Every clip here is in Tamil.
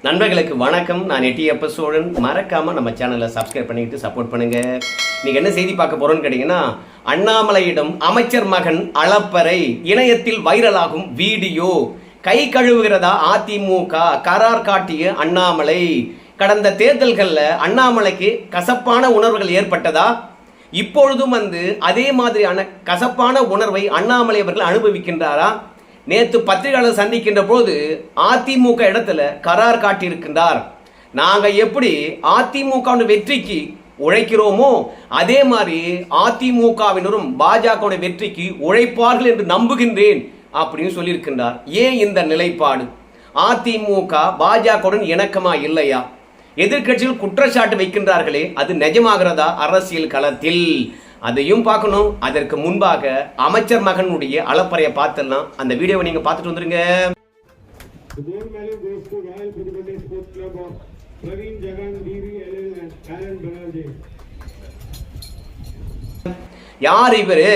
நண்பர்களுக்கு வணக்கம். நான் எட்டி எப்ப சோழன். மறக்காமல் நம்ம சேனலை சப்ஸ்கிரைப் பண்ணிக்கிட்டு சப்போர்ட் பண்ணுங்க. இன்னைக்கு என்ன செய்தி பார்க்க போறோம்னு கேட்டீங்கன்னா அண்ணாமலையிடம் அமைச்சர் மகன் அளப்பறை இணையத்தில் வைரலாகும் வீடியோ. கை கழுவுகிறதா அதிமுக? கரார் காட்டிய அண்ணாமலை. கடந்த தேர்தல்களில் அண்ணாமலைக்கு கசப்பான உணர்வுகள் ஏற்பட்டதா? இப்பொழுதும் வந்து அதே மாதிரியான கசப்பான உணர்வை அண்ணாமலை அவர்கள் அனுபவிக்கின்றாரா? நேற்று பத்திரிகையாளர் சந்திக்கின்ற போது அதிமுக இடத்துல கரார் காட்டியிருக்கின்றார். நாங்கள் எப்படி அதிமுக வெற்றிக்கு உழைக்கிறோமோ அதே மாதிரி அதிமுகவினரும் பாஜக வெற்றிக்கு உழைப்பார்கள் என்று நம்புகின்றேன் அப்படின்னு சொல்லியிருக்கின்றார். ஏன் இந்த நிலைப்பாடு? அதிமுக பாஜகவுடன் இணக்கமா இல்லையா? எதிர்கட்சிகள் குற்றச்சாட்டு வைக்கின்றார்களே அது நிஜமாகிறதா அரசியல் களத்தில்? அதையும் பார்க்கணும். அதற்கு முன்பாக அமைச்சர் மகனுடைய அளப்பறையை பார்த்துடலாம் அந்த வீடியோவை நீங்க பார்த்துட்டு வந்துருங்க. யார் இவர்?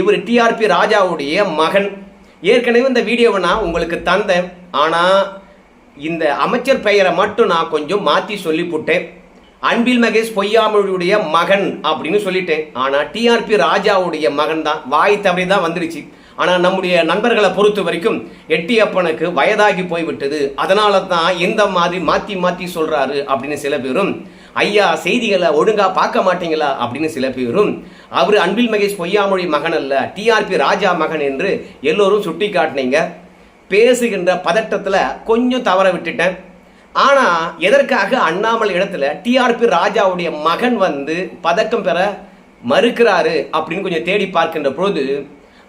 இவர் டிஆர்பி ராஜாவுடைய மகன். ஏற்கனவே இந்த வீடியோவை நான் உங்களுக்கு தந்தேன். ஆனால் இந்த அமைச்சர் பெயரை மட்டும் நான் கொஞ்சம் மாற்றி சொல்லிவிட்டேன் அன்பில் மகேஷ் பொய்யாமொழியுடைய மகன் அப்படின்னு சொல்லிட்டேன். ஆனால் டிஆர்பி ராஜாவுடைய மகன் தான். வாய் தவறி தான் வந்துருச்சு ஆனால் நம்முடைய நண்பர்களை பொறுத்த வரைக்கும் எட்டியப்பனுக்கு வயதாகி போய்விட்டது. அதனால தான் இந்த மாதிரி மாற்றி மாற்றி சொல்கிறாரு அப்படின்னு சில பேரும் ஐயா செய்திகளை ஒழுங்காக பார்க்க மாட்டீங்களா? அப்படின்னு சில பேரும் அவர் அன்பில் மகேஷ் பொய்யாமொழி மகன் அல்ல. டிஆர்பி ராஜா மகன் என்று எல்லோரும் சுட்டி காட்டினீங்க பேசுகின்ற பதட்டத்தில் கொஞ்சம் தவற விட்டுட்டேன். ஆனால் எதற்காக அண்ணாமலை இடத்துல டிஆர்பி ராஜாவுடைய மகன் வந்து பதக்கம் பெற மறுக்கிறாரு அப்படின்னு கொஞ்சம் தேடி பார்க்கின்ற பொழுது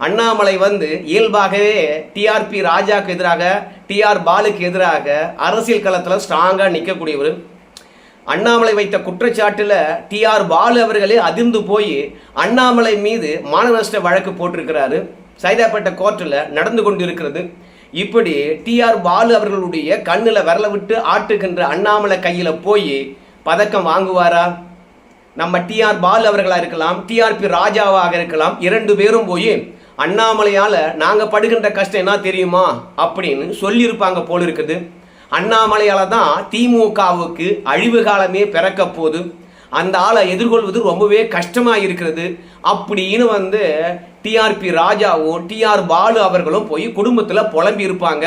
அண்ணாமலை வந்து இயல்பாகவே டிஆர்பி ராஜாவுக்கு எதிராக டிஆர் பாலுக்கு எதிராக அரசியல் களத்தில் ஸ்ட்ராங்காக நிற்கக்கூடியவர் அண்ணாமலை வைத்த குற்றச்சாட்டில் டிஆர் பாலு அவர்களே அதிர்ந்து போய் அண்ணாமலை மீது மானநஷ்ட நஷ்ட வழக்கு போட்டிருக்கிறாரு. சைதாப்பேட்டை கோர்ட்டில் நடந்து கொண்டு இருக்கிறது இப்படி டிஆர் பாலு அவர்களுடைய கண்ணில் விரல விட்டு ஆட்டுகின்ற அண்ணாமலை கையில் போய் பதக்கம் வாங்குவாரா? நம்ம டிஆர் பாலு அவர்களாக இருக்கலாம் டிஆர்பி ராஜாவாக இருக்கலாம் இரண்டு பேரும் போய் அண்ணாமலையால் நாங்கள் படுகின்ற கஷ்டம் என்ன தெரியுமா? அப்படின்னு சொல்லியிருப்பாங்க போல் இருக்குது. அண்ணாமலையால் தான் திமுகவுக்கு அழிவு காலமே பிறக்க போகுது. அந்த ஆளை எதிர்கொள்வது ரொம்பவே கஷ்டமாக இருக்கிறது அப்படின்னு வந்து டிஆர்பி ராஜாவும் டிஆர் பாலு அவர்களும் போய் குடும்பத்தில் புலம்பி இருப்பாங்க.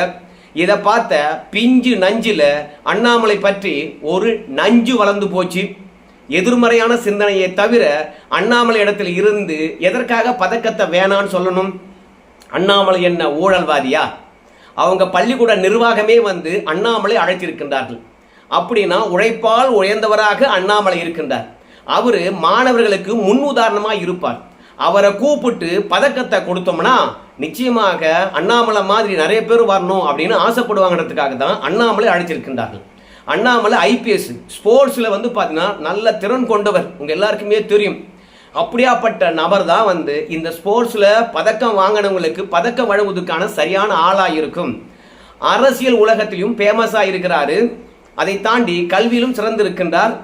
இதை பார்த்த பிஞ்சு நஞ்சில் அண்ணாமலை பற்றி ஒரு நஞ்சு வளர்ந்து போச்சு. எதிர்மறையான சிந்தனையை தவிர அண்ணாமலை இடத்தில் இருந்து எதற்காக பதக்கத்தை வேணான்னு சொல்லணும்? அண்ணாமலை என்ன ஊழல்வாதியா? அவங்க பள்ளிக்கூட நிர்வாகமே வந்து அண்ணாமலை அழைத்திருக்கின்றார்கள். அப்படின்னா உழைப்பால் உழைந்தவராக அண்ணாமலை இருக்கின்றார். அவர் மாணவர்களுக்கு முன் உதாரணமாக இருப்பார். அவரை கூப்பிட்டு பதக்கத்தை கொடுத்தோம்னா நிச்சயமாக அண்ணாமலை மாதிரி நிறைய பேர் வரணும் அப்படின்னு ஆசைப்படுவாங்கிறதுக்காக தான் அண்ணாமலை அழைச்சிருக்கின்றார்கள் அண்ணாமலை ஐபிஎஸ் ஸ்போர்ட்ஸில் வந்து பார்த்தீங்கன்னா நல்ல திறன் கொண்டவர். உங்கள் எல்லாருக்குமே தெரியும். அப்படியாப்பட்ட நபர் தான் வந்து இந்த ஸ்போர்ட்ஸில் பதக்கம் வாங்கினவங்களுக்கு பதக்கம் வழங்குவதற்கான சரியான ஆளாக இருக்கும். அரசியல் உலகத்திலும் ஃபேமஸாக இருக்கிறாரு. அதை தாண்டி கல்வியிலும் சிறந்திருக்கின்றார்.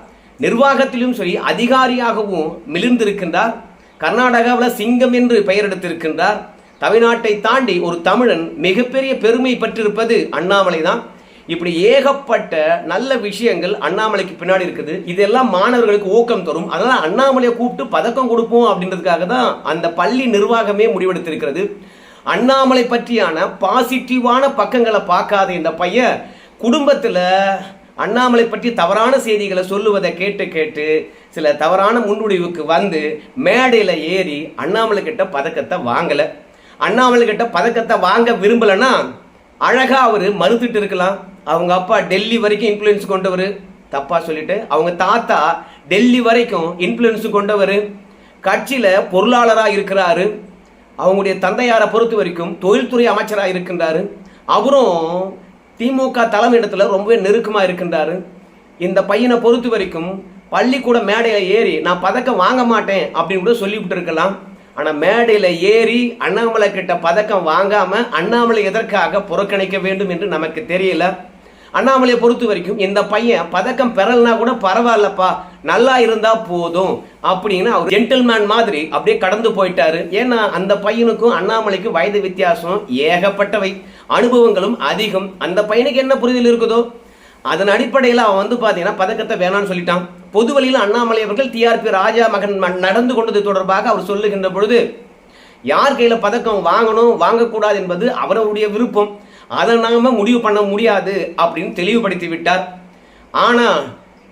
நிர்வாகத்திலும் சரி அதிகாரியாகவும் மிளிர்ந்திருக்கின்றார். கர்நாடகாவில் சிங்கம் என்று பெயர் எடுத்திருக்கின்றார். தமிழ்நாட்டை தாண்டி ஒரு தமிழன் மிகப்பெரிய பெருமை பெற்றிருப்பது அண்ணாமலை தான். இப்படி ஏகப்பட்ட நல்ல விஷயங்கள் அண்ணாமலைக்கு பின்னாடி இருக்குது. இதெல்லாம் மாணவர்களுக்கு ஊக்கம் தரும். அதனால் அண்ணாமலையை கூப்பிட்டு பதக்கம் கொடுப்போம் அப்படின்றதுக்காக தான் அந்த பள்ளி நிர்வாகமே முடிவெடுத்திருக்கிறது. அண்ணாமலை பற்றியான பாசிட்டிவான பக்கங்களை பார்க்காத இந்த பையன் குடும்பத்தில் அண்ணாமலை பற்றி தவறான செய்திகளை சொல்லுவதை கேட்டு கேட்டு சில தவறான முன்முடிவுக்கு வந்து மேடையில் ஏறி அண்ணாமலை கிட்ட பதக்கத்தை வாங்கலை. அண்ணாமலை கிட்ட பதக்கத்தை வாங்க விரும்பலைன்னா அழகாக அவர் மறுத்துட்டு இருக்கலாம். அவங்க அப்பா டெல்லி வரைக்கும் இன்ஃப்ளூயன்ஸ் கொண்டவர். தப்பாக சொல்லிட்டு அவங்க தாத்தா டெல்லி வரைக்கும் இன்ஃப்ளூயன்ஸ் கொண்டவர். கட்சியில் பொருளாளராக இருக்கிறாரு. அவங்களுடைய தந்தையாரை பொறுத்த வரைக்கும் தொழில்துறை அமைச்சராக இருக்கின்றாரு. அவரும் திமுக தலைமையிடத்தில் ரொம்பவே நெருக்கமாக இருக்கின்றாரு. இந்த பையனை பொறுத்த வரைக்கும் பள்ளிக்கூட மேடையில் ஏறி நான் பதக்கம் வாங்க மாட்டேன் அப்படின்னு கூட சொல்லிவிட்டு இருக்கலாம் ஆனால் மேடையில் ஏறி அண்ணாமலை கிட்ட பதக்கம் வாங்காமல் அண்ணாமலை எதற்காக புறக்கணிக்க வேண்டும் என்று நமக்கு தெரியல. அண்ணாமலையை பொறுத்த வரைக்கும் இந்த பையன் பதக்கம் பெறலனா கூட பரவாயில்லப்பா நல்லா இருந்தா போதும் அப்படின்னு அவர் ஜென்டில்மேன் மாதிரி அப்படியே கடந்து போயிட்டாரு. ஏன்னா அந்த பையனுக்கும் அண்ணாமலைக்கும் வயது வித்தியாசம் ஏகப்பட்டவை. அனுபவங்களும் அதிகம். அந்த பையனுக்கு என்ன புரிதல் இருக்குதோ? அதன் அடிப்படையில் அவன் வந்து பார்த்தீங்கன்னா பதக்கத்தை வேணான்னு சொல்லிட்டான். பொது வழியில் அண்ணாமலை அவர்கள் டிஆர்பி ராஜா மகன் ம- நடந்து கொண்டது தொடர்பாக அவர் சொல்லுகின்ற பொழுது யார் கையில் பதக்கம் வாங்கணும் வாங்கக்கூடாது என்பது அவருடைய விருப்பம். அதை நாம முடிவு பண்ண முடியாது அப்படின்னு தெளிவுபடுத்தி விட்டார். ஆனால்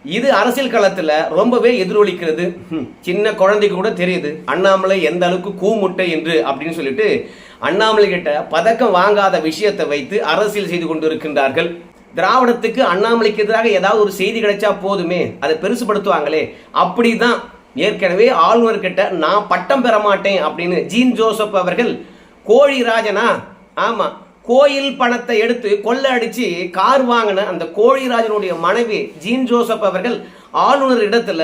இது அரசியல் களத்தில் ரொம்பவே எதிரொலிக்கிறது. சின்ன குழந்தைக்கு கூட தெரியுது அண்ணாமலை எந்த அளவுக்கு கூமுட்டை என்று அப்படின்னு சொல்லிட்டு அண்ணாமலை கிட்ட பதக்கம் வாங்காத விஷயத்தை வைத்து அரசியல் செய்து கொண்டிருக்கின்றார்கள். திராவிடத்துக்கு அண்ணாமலைக்கு எதிராக ஏதாவது ஒரு செய்தி கிடைச்சா போதுமே அதை பெருசுபடுத்துவாங்களே அப்படிதான் ஏற்கனவே ஆளுநர்கிட்ட நான் பட்டம் பெற மாட்டேன் அப்படின்னு ஜீன் ஜோசப் அவர்கள் கோழி ராஜனா ஆமாம் கோயில் பணத்தை எடுத்து கொள்ளை அடித்து கார் வாங்கின அந்த கோழிராஜனுடைய மனைவி ஜீன் ஜோசப் அவர்கள் ஆளுநர் இடத்துல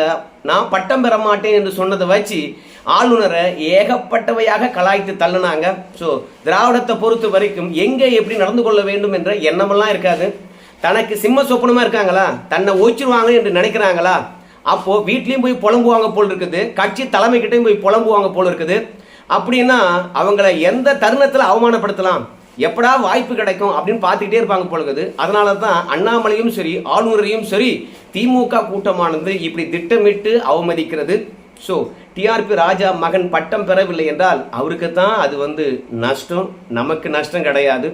நான் பட்டம் பெற மாட்டேன் என்று சொன்னதை வச்சு ஆளுநரை ஏகப்பட்டவையாக கலாய்த்து தள்ளுனாங்க. ஸோ திராவிடத்தை பொறுத்த வரைக்கும் எங்கே எப்படி நடந்து கொள்ள வேண்டும் என்ற எண்ணமெல்லாம் இருக்காது. தனக்கு சிம்ம சொப்பனமாக இருக்காங்களா? தன்னை ஓய்ச்சிருவாங்க என்று நினைக்கிறாங்களா? அப்போது வீட்லேயும் போய் புலம்புவாங்க போல் இருக்குது. கட்சி தலைமை போய் புலம்புவாங்க போல் இருக்குது. அப்படின்னா அவங்கள எந்த தருணத்தில் அவமானப்படுத்தலாம்? எப்படா வாய்ப்பு கிடைக்கும் அப்படின்னு பார்த்துக்கிட்டே இருப்பாங்க போல இருக்குது. அதனால தான் அண்ணாமலையும் சரி ஆளுநரையும் சரி திமுக கூட்டமானது இப்படி திட்டமிட்டு அவமதிக்கிறது. ஸோ டிஆர்பி ராஜா மகன் பட்டம் பெறவில்லை என்றால் அவருக்கு தான் அது வந்து நஷ்டம். நமக்கு நஷ்டம் கிடையாது.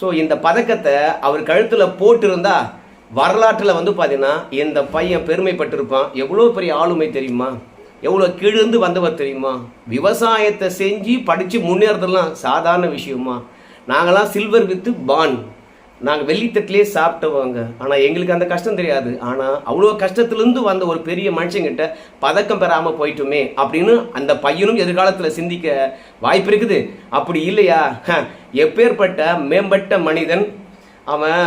ஸோ இந்த பதக்கத்தை அவர் கழுத்தில் போட்டிருந்தா வரலாற்றில் வந்து பார்த்தீங்கன்னா இந்த பையன் பெருமைப்பட்டிருப்பான். எவ்வளோ பெரிய ஆளுமை தெரியுமா? எவ்வளோ கீழிருந்து வந்தவர் தெரியுமா? விவசாயத்தை செஞ்சு படித்து முன்னேறதெல்லாம் சாதாரண விஷயமா? நாங்களாம் சில்வர் வித்து பான் நாங்கள் வெள்ளித்தட்டிலே சாப்பிட்டவங்க. ஆனால் எங்களுக்கு அந்த கஷ்டம் தெரியாது. ஆனால் அவ்வளோ கஷ்டத்துலேருந்து வந்த ஒரு பெரிய மனுஷங்கிட்ட பதக்கம் பெறாமல் போயிட்டோமே அப்படின்னு அந்த பையனும் எதிர்காலத்தில் சிந்திக்க வாய்ப்பு இருக்குது. அப்படி இல்லையா? ஹ, எப்பேற்பட்ட மேம்பட்ட மனிதன் அவன்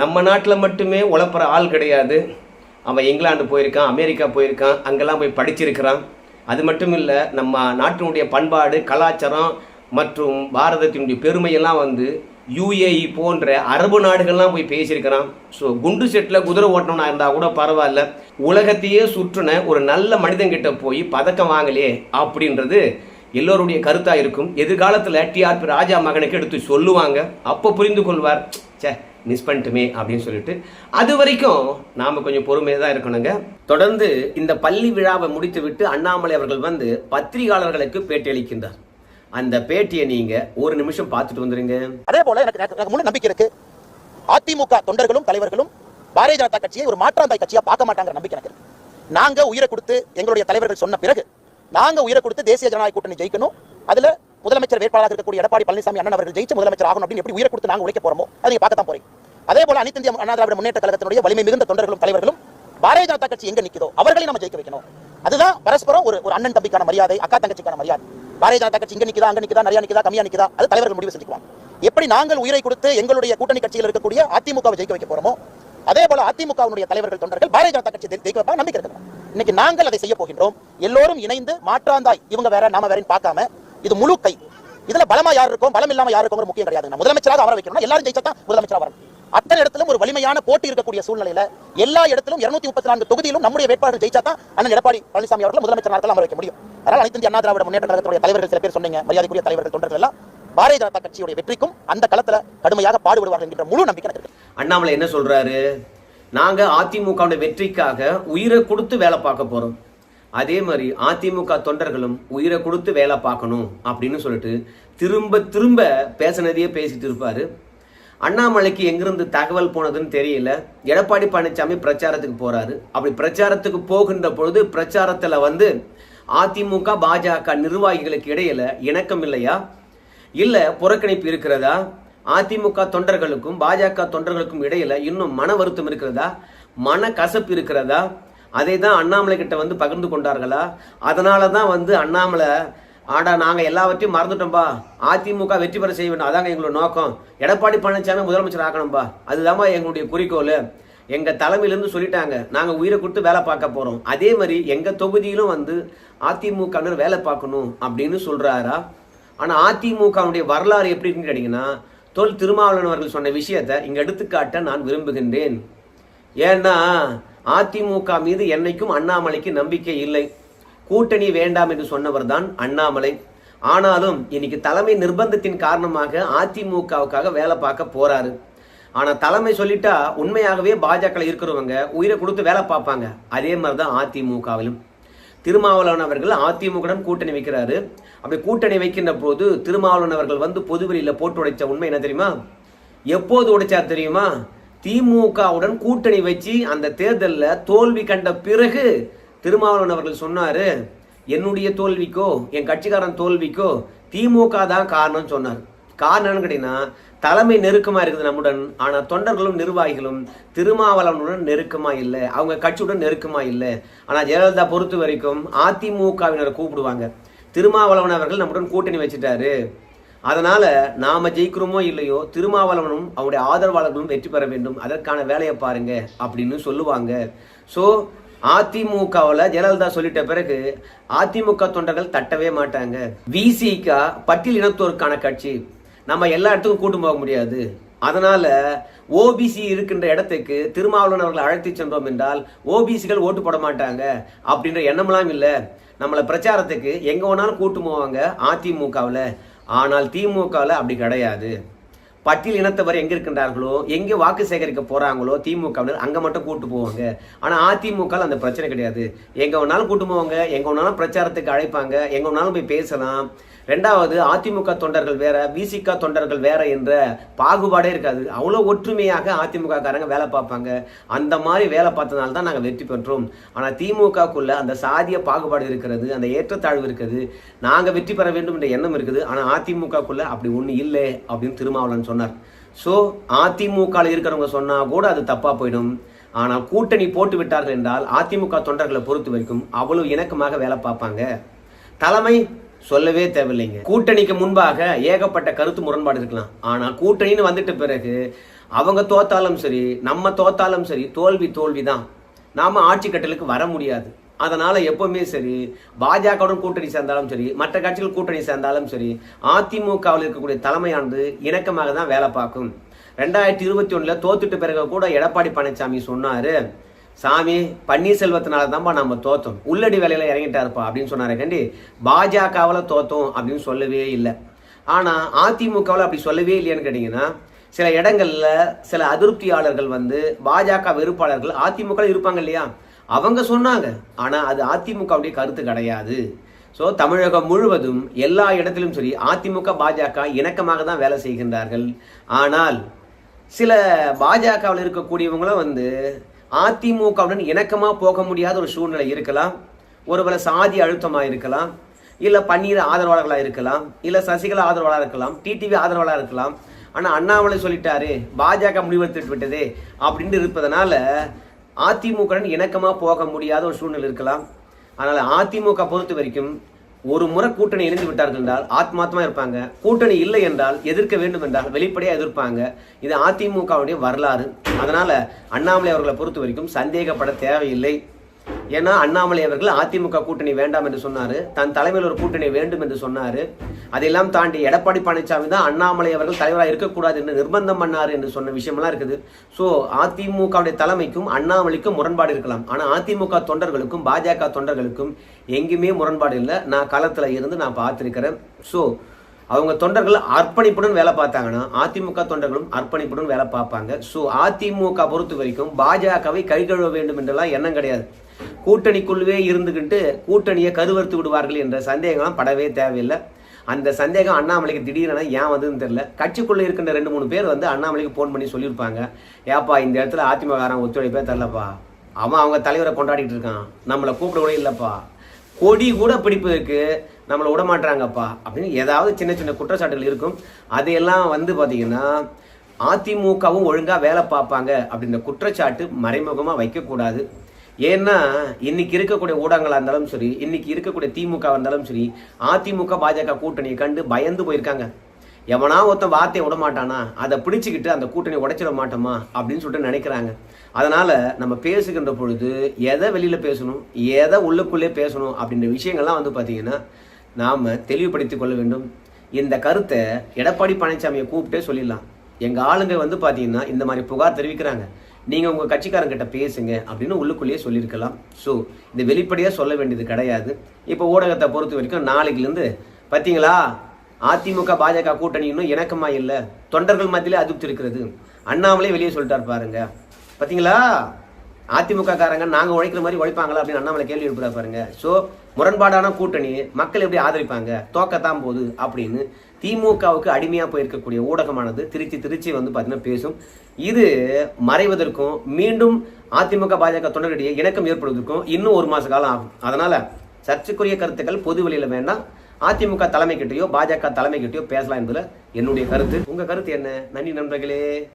நம்ம நாட்டில் மட்டுமே உழப்புற ஆள் கிடையாது. அவன் இங்கிலாந்து போயிருக்கான் அமெரிக்கா போயிருக்கான் அங்கெல்லாம் போய் படிச்சிருக்கிறான். அது மட்டும் இல்லை நம்ம நாட்டினுடைய பண்பாடு கலாச்சாரம் மற்றும் பாரதத்தினுடைய பெருமையெல்லாம் வந்து யுஏஇ போன்ற அரபு நாடுகள்லாம் போய் பேசியிருக்கிறான். ஸோ குண்டு செட்டில் குதிரை ஓட்டணும்னா இருந்தால் கூட பரவாயில்ல. உலகத்தையே சுற்றுன ஒரு நல்ல மனிதன்கிட்ட போய் பதக்கம் வாங்கலையே அப்படின்றது எல்லோருடைய கருத்தாக இருக்கும். எதிர்காலத்தில் டிஆர்பி ராஜா மகனுக்கு எடுத்து சொல்லுவாங்க. அப்போ புரிந்து கொள்வார். ச்சே மிஸ் பண்ணிட்டுமே அப்படின்னு சொல்லிட்டு. அது வரைக்கும் நாம் கொஞ்சம் பொறுமையாக தான் இருக்கணுங்க. தொடர்ந்து இந்த பள்ளி விழாவை முடித்துவிட்டு அண்ணாமலை அவர்கள் வந்து பத்திரிகையாளர்களுக்கு பேட்டியளிக்கின்றார் அந்த பேட்டியை நீங்க ஒரு நிமிஷம் பார்த்துட்டு வந்துருங்க. அதே போல எனக்கு முழு நம்பிக்கை இருக்கு. அதிமுக தொண்டர்களும் தலைவர்களும் பாரதிய ஜனதா கட்சியை ஒரு மாற்றாந்தாய் கட்சியா பார்க்க மாட்டாங்கிற நம்பிக்கை எனக்கு நாங்க உயிரை கொடுத்து எங்களுடைய தலைவர்கள் சொன்ன பிறகு நாங்க உயிரை கொடுத்து தேசிய ஜனநாயக கூட்டணி ஜெயிக்கணும். அதுல முதலமைச்சர் வேட்பாளராக இருக்கக்கூடிய எடப்பாடி பழனிசாமி அண்ணன் அவர்கள் ஜெயிச்சு முதலமைச்சர் ஆகணும் அப்படின்னு எப்படி உயிரை கொடுத்து நாங்க உழைக்க போறோமோ அதை பார்க்க தான் போறீங்க. அதே போல அனைத்து இந்திய அண்ணா திராவிட முன்னேற்ற கழகத்தினுடைய வலிமை மிகுந்த தொண்டர்களும் தலைவர்களும் பாரதிய ஜனதா கட்சி எங்க நிற்கிறோ அவர்களை நம்ம ஜெயிக்க வைக்கணும். அதுதான் பரஸ்பரம் ஒரு ஒரு அண்ணன் தம்பிக்கான மரியாதை அக்கா தங்கச்சிக்கான மரியாதை. பாரதிய ஜனதா கட்சி இங்க நிற்கிறா அங்க நிற்கிறா நிறைய நிற்கிறா கம்மியா நிற்கிறா அது தலைவர்கள் முடிவு செஞ்சுக்குவாங்க. எப்படி நாங்கள் உயிரை கொடுத்து எங்களுடைய கூட்டணி கட்சியில் இருக்கக்கூடிய அதிமுகவை ஜெயிக்க வைக்க போறோமோ அதே போல அதிமுகவினுடைய தலைவர்கள் தொண்டர்கள் பாரதிய ஜனதா கட்சி ஜெயிக்க நம்பிக்கை இருக்கு இன்னைக்கு நாங்கள் அதை செய்ய போகின்றோம். எல்லோரும் இணைந்து மாற்றாந்தாய். இவங்க வேற நாம வேற பார்க்காம இது முழு கை. இதுல பலமா யார் இருக்கும்? பலம் இல்லாம யார் இருக்கும் முக்கியம் கிடையாது. முதலமைச்சராக வர வைக்கணும் எல்லாரும் ஜெயிச்சா தான் முதலமைச்சராக வரணும். அத்தனை இடத்திலும் ஒரு வலிமையான போட்டி இருக்கக்கூடிய சூழ்நிலையில எல்லா இடத்திலும் 234 முப்பத்தி நான்கு தொகுதியிலும் நம்முடைய வேட்பாளர்கள் ஜெயிச்சா தான் அண்ணன் எடப்பாடி பழனிசாமி அவர்கள் முதலமைச்சர் அமர வைக்க முடியும். அதனால அனைத்து இந்திய அண்ணா திராவிட முன்னேற்ற கழகத்துடைய தலைவர்கள் சில பேர் சொன்னீங்க மரியாதைக்குரிய தலைவர்கள் தொண்டர்கள் எல்லாம். பாரதிய ஜனதா கட்சியுடைய வெற்றிக்கும் அந்த களத்துல கடுமையாக பாடுபடுவார்கள் என்கிற முழு நம்பிக்கை எனக்கு அண்ணாமலை என்ன சொல்றாரு? நாங்க அதிமுகவுடைய வெற்றிக்காக உயிரை கொடுத்து வேலை பார்க்க போறோம். அதே மாதிரி அதிமுக தொண்டர்களும் உயிரை கொடுத்து வேலை பார்க்கணும் அப்படின்னு சொல்லிட்டு திரும்ப திரும்ப பேசினதையே பேசிட்டு இருப்பாரு. அண்ணாமலைக்கு எங்கிருந்து தகவல் போனதுன்னு தெரியல. எடப்பாடி பழனிசாமி பிரச்சாரத்துக்கு போறாரு. அப்படி பிரச்சாரத்துக்கு போகின்ற பொழுது பிரச்சாரத்துல வந்து அதிமுக பாஜக நிர்வாகிகளுக்கு இடையில இணக்கம் இல்லையா? இல்லை புறக்கணிப்பு இருக்கிறதா? அதிமுக தொண்டர்களுக்கும் பாஜக தொண்டர்களுக்கும் இடையில இன்னும் மன வருத்தம் இருக்கிறதா? மன கசப்பு இருக்கிறதா? அதை தான் அண்ணாமலை கிட்ட வந்து பகிர்ந்து கொண்டார்களா? அதனால தான் வந்து அண்ணாமலை ஆடா நாங்கள் எல்லாவற்றையும் மறந்துட்டோம்பா. அதிமுக வெற்றி பெற செய்ய வேண்டும். அதாங்க எங்களோட நோக்கம். எடப்பாடி பழனிசாமி முதலமைச்சர் ஆக்கணும்பா அதுதான்பா எங்களுடைய குறிக்கோள். எங்க தலைமையிலேருந்து சொல்லிட்டாங்க நாங்கள் உயிரை கொடுத்து வேலை பார்க்க போறோம். அதே மாதிரி எங்க தொகுதியிலும் வந்து அதிமுக வேலை பார்க்கணும் அப்படின்னு சொல்றாரா? ஆனால் அதிமுகவுடைய வரலாறு எப்படி இருக்குன்னு கேட்டிங்கன்னா தொல் திருமாவளவன் அவர்கள் சொன்ன விஷயத்தை இங்கே எடுத்துக்காட்ட நான் விரும்புகின்றேன். ஏன்னா அதிமுக மீது என்னைக்கும் அண்ணாமலைக்கு நம்பிக்கை இல்லை. கூட்டணி வேண்டாம் என்று சொன்னவர் தான் அண்ணாமலை. ஆனாலும் இன்னைக்கு தலைமை நிர்பந்தத்தின் காரணமாக அதிமுகவுக்காக வேலை பார்க்க போறாரு. ஆனால் தலைமை சொல்லிட்டா உண்மையாகவே பாஜக இருக்கிறவங்க உயிரை கொடுத்து வேலை பார்ப்பாங்க. அதே மாதிரி தான் அதிமுகவிலும். திருமாவளவன் அவர்கள் அதிமுகவுடன் கூட்டணி வைக்கிறாரு. அப்படி கூட்டணி வைக்கின்ற போது திருமாவளவன் அவர்கள் வந்து பொதுவெளியில் போட்டு உடைச்ச உண்மை என்ன தெரியுமா? எப்போது உடைச்சார் தெரியுமா? திமுகவுடன் கூட்டணி வச்சு அந்த தேர்தலில் தோல்வி கண்ட பிறகு திருமாவளவன் அவர்கள் சொன்னாரு என்னுடைய தோல்விக்கோ என் கட்சிக்காரன் தோல்விக்கோ திமுக தான் காரணம்னு சொன்னார். காரணம் கேட்டீங்கன்னா தலைமை நெருக்கமாக இருக்குது நம்முடன். ஆனால் தொண்டர்களும் நிர்வாகிகளும் திருமாவளவனுடன் நெருக்கமாக இல்லை. அவங்க கட்சியுடன் நெருக்கமாக இல்லை. ஆனால் ஜெயலலிதா பொறுத்த வரைக்கும் அதிமுகவினரை கூப்பிடுவாங்க. திருமாவளவன் அவர்கள் நம்முடன் கூட்டணி வச்சுட்டாரு. அதனால் நாம் ஜெயிக்கிறோமோ இல்லையோ திருமாவளவனும் அவருடைய ஆதரவாளர்களும் வெற்றி பெற வேண்டும். அதற்கான வேலையை பாருங்க அப்படின்னு சொல்லுவாங்க. ஸோ அதிமுகவில் ஜெயலலிதா சொல்லிட்ட பிறகு அதிமுக தொண்டர்கள் தட்டவே மாட்டாங்க. விசிகா பட்டியல் இனத்தோருக்கான கட்சி. நம்ம எல்லா இடத்துக்கும் கூட்டு போக முடியாது. அதனால ஓபிசி இருக்கின்ற இடத்துக்கு திருமாவளவன் அவர்களை அழைத்து சென்றோம் என்றால் ஓபிசிகள் ஓட்டு போட மாட்டாங்க அப்படின்ற எண்ணமெல்லாம் இல்லை. நம்மளை பிரச்சாரத்துக்கு எங்க வேணாலும் கூட்டு போவாங்க அதிமுகவில். ஆனால் திமுகவில் அப்படி கிடையாது. பட்டியல் இனத்தவர் எங்கே இருக்கின்றார்களோ எங்கே வாக்கு சேகரிக்க போகிறாங்களோ திமுகவினர் அங்கே மட்டும் கூட்டு போவாங்க. ஆனால் அதிமுக அந்த பிரச்சனை கிடையாது. எங்கே வேணாலும் கூட்டு போவாங்க எங்கே வேணாலும் பிரச்சாரத்துக்கு அழைப்பாங்க எங்கே வேணாலும் போய் பேசலாம். ரெண்டாவது அதிமுக தொண்டர்கள் வேற பிசிக தொண்டர்கள் வேற என்ற பாகுபாடே இருக்காது. அவ்வளோ ஒற்றுமையாக அதிமுக காரங்க வேலை பார்ப்பாங்க. அந்த மாதிரி வேலை பார்த்ததுனால தான் நாங்கள் வெற்றி பெற்றோம். ஆனால் திமுகக்குள்ள அந்த சாதிய பாகுபாடு இருக்கிறது அந்த ஏற்றத்தாழ்வு இருக்குது. நாங்கள் வெற்றி பெற வேண்டும் என்ற எண்ணம் இருக்குது. ஆனால் அதிமுகக்குள்ள அப்படி ஒன்றும் இல்லை அப்படின்னு திருமாவளவன் சொன்னார். ஸோ அதிமுகவில் இருக்கிறவங்க சொன்னால் கூட அது தப்பாக போயிடும். ஆனால் கூட்டணி போட்டு விட்டார்கள் என்றால் அதிமுக தொண்டர்களை பொறுத்த வரைக்கும் அவ்வளவு இணக்கமாக வேலை பார்ப்பாங்க. தலைமை சொல்லவே தேவையில்லைங்க. கூட்டணிக்கு முன்பாக ஏகப்பட்ட கருத்து முரண்பாடு இருக்கலாம். ஆனால் கூட்டணின்னு வந்துட்ட பிறகு அவங்க தோத்தாலும் சரி நம்ம தோத்தாலும் சரி தோல்வி தோல்வி தான் நாம் ஆட்சி கட்டலுக்கு வர முடியாது. அதனால் எப்பவுமே சரி பாஜகவுடன் கூட்டணி சேர்ந்தாலும் சரி மற்ற கட்சிகள் கூட்டணி சேர்ந்தாலும் சரி அதிமுகவில் இருக்கக்கூடிய தலைமையானது இணக்கமாக தான் வேலை பார்க்கும். ரெண்டாயிரத்தி இருபத்தி ஒன்றில் தோத்துட்டு பிறகு கூட எடப்பாடி பழனிசாமி சொன்னார் சாமி பன்னீர்செல்வத்தினால தான்ப்பா நம்ம தோத்தோம். உள்ளடி வேலையில் இறங்கிட்டாருப்பா அப்படின்னு சொன்னாரு கண்டி. பாஜகவில் தோத்தோம் அப்படின்னு சொல்லவே இல்லை. ஆனால் அதிமுகவில் அப்படி சொல்லவே இல்லையான்னு கேட்டிங்கன்னா சில இடங்களில் சில அதிருப்தியாளர்கள் வந்து பாஜக வெறுப்பாளர்கள் அதிமுக இருப்பாங்க இல்லையா? அவங்க சொன்னாங்க. ஆனால் அது அதிமுகவுடைய கருத்து கிடையாது. ஸோ தமிழகம் முழுவதும் எல்லா இடத்திலும் சரி அதிமுக பாஜக இணக்கமாக தான் வேலை செய்கின்றார்கள். ஆனால் சில பாஜகவில் இருக்கக்கூடியவங்களும் வந்து அதிமுகவுடன் இணக்கமாக போக முடியாத ஒரு சூழ்நிலை இருக்கலாம். ஒருவேளை சாதி அழுத்தமாக இருக்கலாம். இல்லை பன்னீர் ஆதரவாளர்களாக இருக்கலாம். இல்லை சசிகலா ஆதரவாளராக இருக்கலாம். டிடிவி ஆதரவாளராக இருக்கலாம். ஆனால் அண்ணாமலை சொல்லிட்டாரு பாஜக முடிவெடுத்துட்டு விட்டதே அப்படின்னு இருப்பதனால அதிமுகவுடன் இணக்கமாக போக முடியாத ஒரு சூழ்நிலை இருக்கலாம். அதனால் அதிமுக பொறுத்த வரைக்கும் ஒரு முறை கூட்டணி இணைந்து விட்டார்கள் என்றால் ஆத்மாத்மா இருப்பாங்க. கூட்டணி இல்லை என்றால் எதிர்க்க வேண்டும் என்றால் வெளிப்படையாக எதிர்ப்பாங்க. இது அதிமுகவுடைய வரலாறு. அதனால அண்ணாமலை அவர்களை பொறுத்த வரைக்கும் சந்தேகப்பட தேவையில்லை. ஏன்னா அண்ணாமலை அவர்கள் அதிமுக கூட்டணி வேண்டாம் என்று சொன்னார். தன் தலைமையில் ஒரு கூட்டணி வேண்டும் என்று சொன்னார். அதையெல்லாம் தாண்டி எடப்பாடி பழனிசாமி தான் அண்ணாமலை அவர்கள் தலைவராக இருக்கக்கூடாது என்று நிர்பந்தம் பண்ணார் என்று சொன்ன விஷயமெல்லாம் இருக்குது. ஸோ அதிமுகவுடைய தலைமைக்கும் அண்ணாமலைக்கும் முரண்பாடு இருக்கலாம். ஆனால் அதிமுக தொண்டர்களுக்கும் பாஜக தொண்டர்களுக்கும் எங்கேயுமே முரண்பாடு இல்லை. நான் களத்தில் இருந்து நான் பார்த்துருக்கிறேன். ஸோ அவங்க தொண்டர்கள் அர்ப்பணிப்புடன் வேலை பார்த்தாங்கன்னா அதிமுக தொண்டர்களும் அர்ப்பணிப்புடன் வேலை பார்ப்பாங்க. ஸோ அதிமுக பொறுத்த வரைக்கும் பாஜகவை கை கழுவ வேண்டும் என்றெல்லாம் எண்ணம் கிடையாது. கூட்டணிக்குள்ளவே இருந்துக்கிட்டு கூட்டணியை கருவறுத்து விடுவார்கள் என்ற சந்தேகம்லாம் படவே தேவையில்லை. அந்த சந்தேகம் அண்ணாமலைக்கு திடீரென ஏன் வந்ததுன்னு தெரியல. கட்சிக்குள்ளே இருக்கின்ற ரெண்டு மூணு பேர் வந்து அண்ணாமலைக்கு ஃபோன் பண்ணி சொல்லியிருப்பாங்க. ஏப்பா இந்த இடத்துல அதிமுககாரன் ஒத்துழைப்பே தரலப்பா. அவன் அவங்க தலைவரை கொண்டாடிட்டு இருக்கான். நம்மளை கூப்பிட கூட இல்லைப்பா. கொடி கூட பிடிப்பதற்கு நம்மளை விட மாட்டாங்கப்பா அப்படின்னு ஏதாவது சின்ன சின்ன குற்றச்சாட்டுகள் இருக்கும். அதையெல்லாம் வந்து பார்த்தீங்கன்னா அதிமுகவும் ஒழுங்காக வேலை பார்ப்பாங்க. அப்படின்ற குற்றச்சாட்டு மறைமுகமாக வைக்கக்கூடாது. ஏன்னா இன்னைக்கு இருக்கக்கூடிய ஊடகங்களாக இருந்தாலும் சரி இன்னைக்கு இருக்கக்கூடிய திமுக இருந்தாலும் சரி அதிமுக பாஜக கூட்டணியை கண்டு பயந்து போயிருக்காங்க. எவனா ஒருத்தன் வார்த்தையை விட மாட்டானா அதை பிடிச்சிக்கிட்டு அந்த கூட்டணி உடைச்சிட மாட்டோமா அப்படின்னு சொல்லிட்டு நினைக்கிறாங்க. அதனால நம்ம பேசுகின்ற பொழுது எதை வெளியில பேசணும் எதை உள்ளுக்குள்ளே பேசணும் அப்படின்ற விஷயங்கள்லாம் வந்து பார்த்தீங்கன்னா நாம் தெளிவுபடுத்திக் கொள்ள வேண்டும். இந்த கருத்தை எடப்பாடி பழனிசாமியை கூப்பிட்டே சொல்லிடலாம். எங்க ஆளுங்க வந்து பாத்தீங்கன்னா இந்த மாதிரி புகார் தெரிவிக்கிறாங்க. நீங்கள் உங்கள் கட்சிக்காரங்கிட்ட பேசுங்க அப்படின்னு உள்ளுக்குள்ளேயே சொல்லியிருக்கலாம். ஸோ இது வெளிப்படையாக சொல்ல வேண்டியது கிடையாது. இப்போ ஊடகத்தை பொறுத்த வரைக்கும் நாளைக்குலேருந்து பார்த்தீங்களா அதிமுக பாஜக கூட்டணி இன்னும் இணக்கமா இல்லை. தொண்டர்கள் மத்தியிலே அதிருப்தி இருக்கிறது. அண்ணாமலே வெளியே சொல்லிட்டார் பாருங்க. பார்த்தீங்களா அதிமுக காரங்க நாங்கள் உழைக்கிற மாதிரி உழைப்பாங்களா அப்படின்னு அண்ணாமலை கேள்வி எழுப்புறா பாருங்க. ஸோ முரண்பாடான கூட்டணி மக்கள் எப்படி ஆதரிப்பாங்க? தோக்கத்தான் போகுது அப்படின்னு திமுகவுக்கு அடிமையாக போயிருக்கக்கூடிய ஊடகமானது திருச்சி திருச்சி வந்து பார்த்தீங்கன்னா பேசும். இது மறைவதற்கும் மீண்டும் அதிமுக பாஜக தொண்டர்களிடையே இணக்கம் ஏற்படுவதற்கும் இன்னும் ஒரு மாத காலம் ஆகும். அதனால் சர்ச்சைக்குரிய கருத்துக்கள் பொது வெளியில் வேண்டாம். அதிமுக தலைமை பாஜக தலைமை பேசலாம் என்பதில் என்னுடைய கருத்து. உங்கள் கருத்து என்ன? நன்றி நண்பர்களே.